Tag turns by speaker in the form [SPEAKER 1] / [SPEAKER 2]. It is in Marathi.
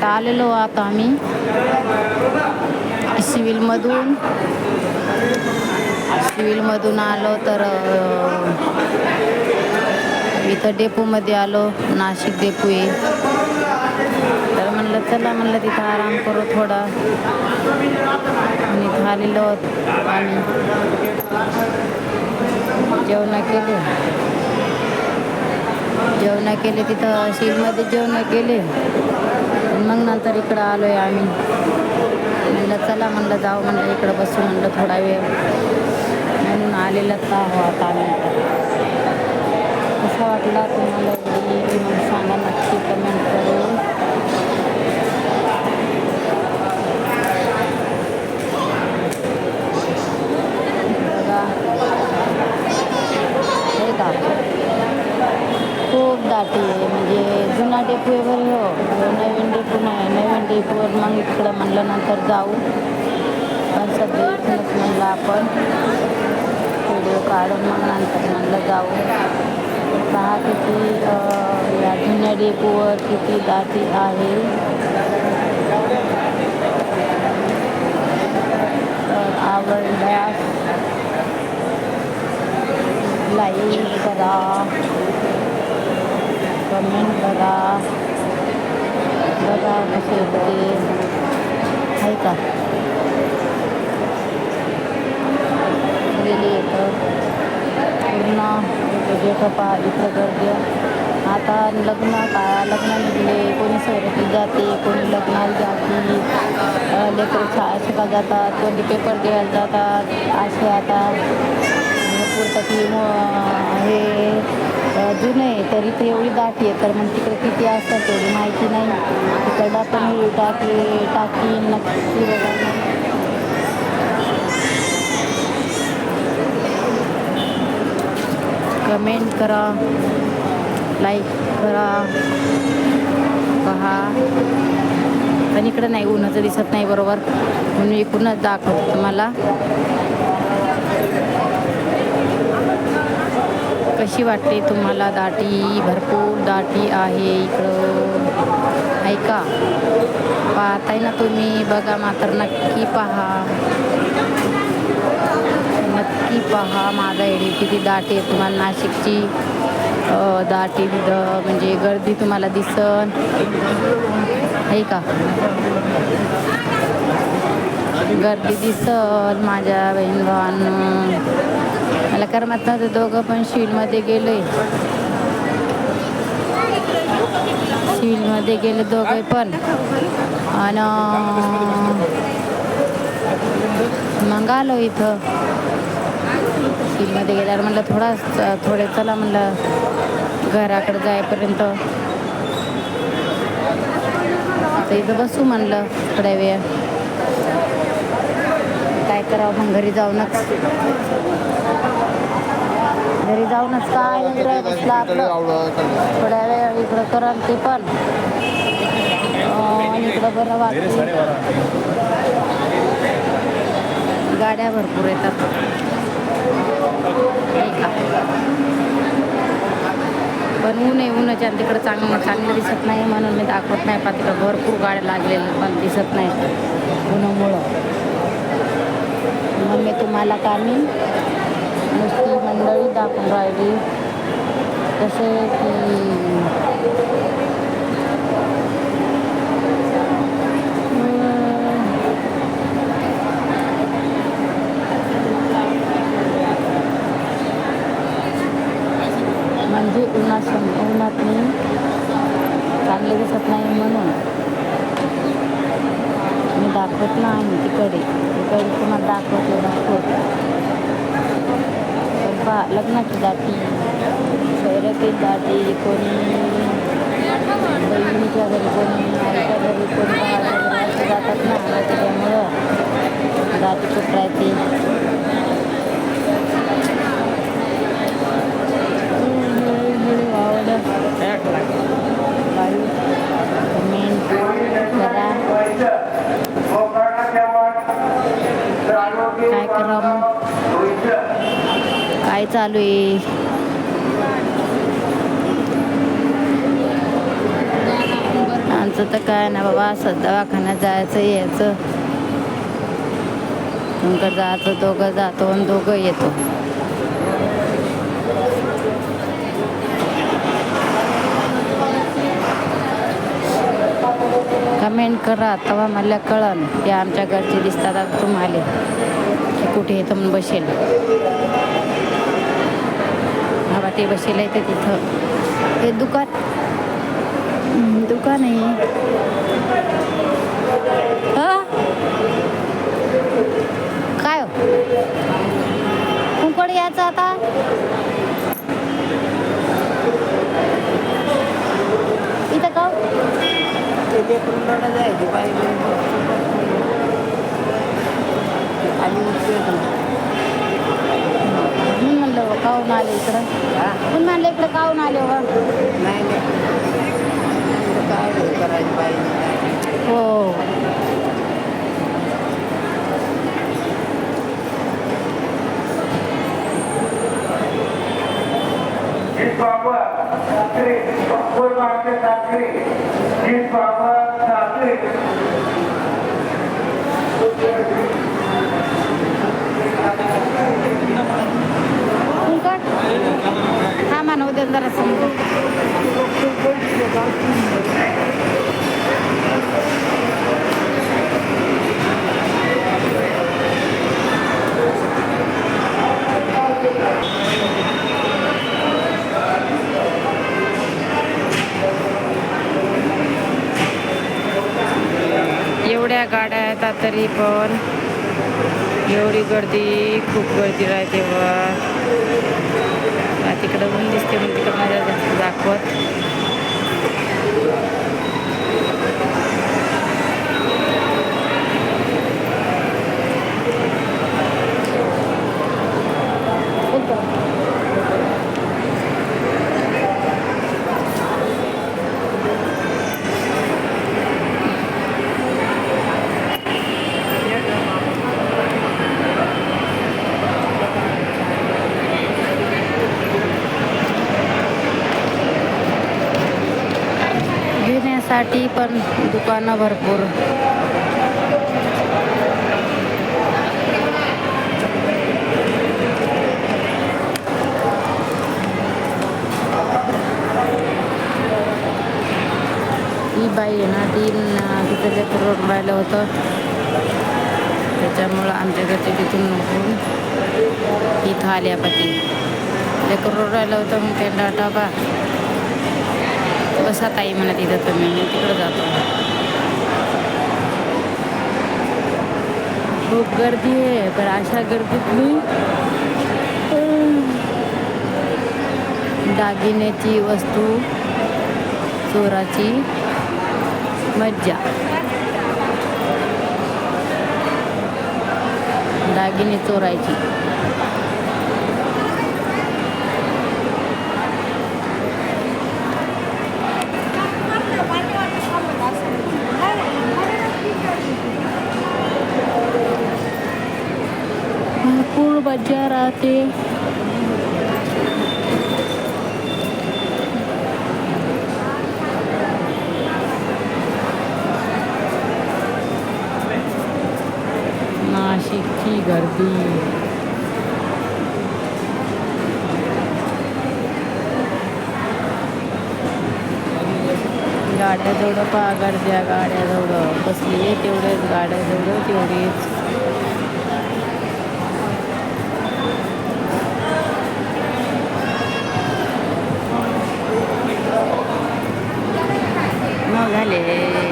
[SPEAKER 1] आता आलेलो आता आम्ही सिव्हिलमधून. सिव्हिलमधून आलो तर इथं डेपोमध्ये आलो नाशिक डेपो आहे तर म्हणलं चला म्हणलं तिथं आराम करू थोडा. आणि इथं आलेलो आहोत आम्ही. जेवण केले. जेवण केले तिथं शिलमध्ये जेवण केले. मग नंतर इकडं आलो आहे आम्ही. म्हणलं चला म्हणलं जाऊ म्हणलं इकडं बसू म्हणलं थोडा वेळ. म्हणून आलेलंच हो आता आम्ही कसा वाटला तुम्हाला मग सांगा नक्की कमेंट करून बघा. हे का? खूप दाटी आहे म्हणजे जुना डेपो हो नवीन डेपो नाही नवीन डेपोवर मग इकडं म्हणलं नंतर जाऊ. पण सध्या इथूनच म्हणलं आपण. व्हिडिओ काढून मग नंतर म्हणलं जाऊ. पहा किती या जुन्या डेपोवर किती दाटी आहे. तर आवडल्यास लाईक करा. कमेंट करा बघा कसे होते आहे का? गेले येतं पूर्ण इथं पा इथं गर्दी आता लग्न का लग्न निघले कोणी सोबती जाते कोणी लग्नाला जाते. लेकर शाळा जातात कोणी पेपर द्यायला जातात. असे आता पुरतं की हे जुनं आहे तरी ते एवढी दाटी आहे तर मग तिकडे किती असतात एवढी माहिती नाही. तिकडला पण मी टाकी टाकी नक्की बघा. कमेंट करा लाईक करा पहा. पण इकडं नाही उन्हाचं दिसत नाही बरोबर? म्हणून इकडूनच दाखवतो तुम्हाला. कशी वाटते तुम्हाला? दाटी भरपूर दाटी आहे इकडं. ऐका पाहताय ना तुम्ही बघा मात्र नक्की पहा. नक्की पहा माझा एडी किती दाटी आहे. तुम्हाला नाशिकची दाटी द- म्हणजे गर्दी तुम्हाला दिसन. आहे का? गर्दी दिसल माझ्या बहीण भावांना मला करमत नव्हतं दोघं पण शिवमध्ये गेले शिवमध्ये गेले दोघे पण. आणि मग आलो इथं. शिलमध्ये गेल्यावर म्हणलं थोडा थोडे चला म्हणलं घराकडे जायपर्यंत तर इथं बसू म्हणलं थोड्या वेळ. काय करावं मग घरी जाऊनच. घरी जाऊनच काय बसला आपलं. थोड्या वेळ इकडं कराल ते पण. इकडं बरं वाटतं गाड्या भरपूर येतात. नाही का? पण ऊन आहे उन्हाच्या आणि तिकडं चांगलं चांगलं दिसत नाही म्हणून मी दाखवत नाही. पण तिकडं भरपूर गाड्या लागलेल्या पण दिसत नाही उन्हामुळं मग मी तुम्हाला कामी नुसती मंडळी दाखवून राहिली जसे की म्हणजे उन्हात उन्हात मी चांगले दिसत नाही म्हणून मी दाखवत नाही तिकडे तिकडे तुम्हाला दाखवते दाखवत पा लग्नाची दाटी सैरती दाटी कोणी बहिणीच्या घरी कोणी आईच्या घरी कोणी जातात ना. त्याच्यामुळं दाटी खूप राहते कमेंट करा काय करा मग काय चालू आहे. आमचं तर काय ना बाबा असं दवाखान्यात जायचं यायचं. नंतर जायचं दोघं जातो आणि दोघं येतो. कमेंट करा तेव्हा मला कळन. की आमच्या घरचे दिसतात आता तुम्हाला. की कुठे येतं म्हणून बसेल. ते बसेल आहे ते तिथं. हे दुकान. दुकान आहे. हा? काय हो? कुंकड यायचं आता? इथं का हो?
[SPEAKER 2] ते कुंडाला पाहिजे
[SPEAKER 1] काहून आले इकडं म्हणलं इकडं काहून आले हो?
[SPEAKER 2] नाही नाही. काय करायचं पाहिजे
[SPEAKER 1] हो.
[SPEAKER 3] बाबा ठाकरे भगवान मानते ठाकरे जिस बाबा ठाकरे
[SPEAKER 1] कुंकड तरी पण एवढी गर्दी खूप गर्दी राहते वर तिकडं ऊन दिसते पण तिकडं माझ्या दाखवत. साठी पण दुकानं भरपूर. ही बाई आहे ना ती तिथं लेकर रोड राहिलं होतं त्याच्यामुळं आमच्या घरचे तिथून इथं आल्या पती. लेकर रोड राहिलं होतं मग त्यांना टाका. बसा ताई म्हणत तिथं तुम्ही मी तिकडं जातो खूप गर्दी आहे पण अशा गर्दीत मी दागिन्याची वस्तू चोराची मज्जा. दागिने चोरायची भरपूर मज्जा नाशिकची गर्दी. गाड्या गाड्याजवळ पहा गर्द्या गाड्याजवळ. बसली आहे तेवढेच गाड्या गाड्याजवळ तेवढीच. dale.